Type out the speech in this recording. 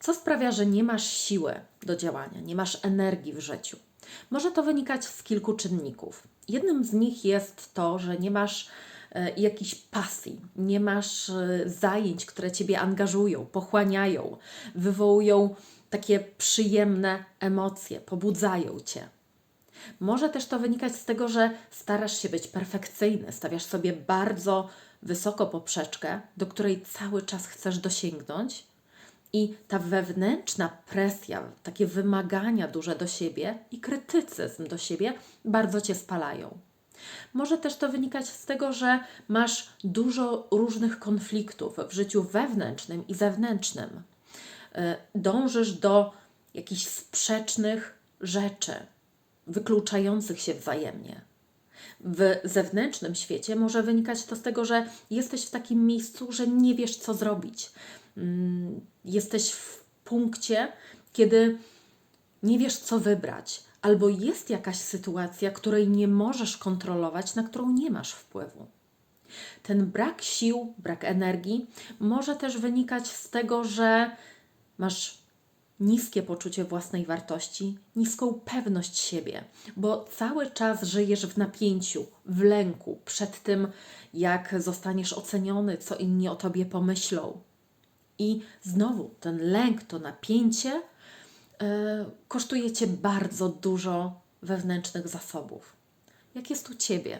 Co sprawia, że nie masz siły do działania, nie masz energii w życiu? Może to wynikać z kilku czynników. Jednym z nich jest to, że nie masz e, jakiejś pasji, nie masz e, zajęć, które Ciebie angażują, pochłaniają, wywołują takie przyjemne emocje, pobudzają Cię. Może też to wynikać z tego, że starasz się być perfekcyjny, stawiasz sobie bardzo wysoko poprzeczkę, do której cały czas chcesz dosięgnąć, i ta wewnętrzna presja, takie wymagania duże do siebie i krytycyzm do siebie bardzo cię spalają. Może też to wynikać z tego, że masz dużo różnych konfliktów w życiu wewnętrznym i zewnętrznym. Y, Dążysz do jakichś sprzecznych rzeczy, wykluczających się wzajemnie. W zewnętrznym świecie może wynikać to z tego, że jesteś w takim miejscu, że nie wiesz, co zrobić. Mm, Jesteś w punkcie, kiedy nie wiesz, co wybrać, albo jest jakaś sytuacja, której nie możesz kontrolować, na którą nie masz wpływu. Ten brak sił, brak energii może też wynikać z tego, że masz niskie poczucie własnej wartości, niską pewność siebie, bo cały czas żyjesz w napięciu, w lęku przed tym, jak zostaniesz oceniony, co inni o tobie pomyślą. I znowu ten lęk, to napięcie e, kosztuje cię bardzo dużo wewnętrznych zasobów. Jak jest u ciebie?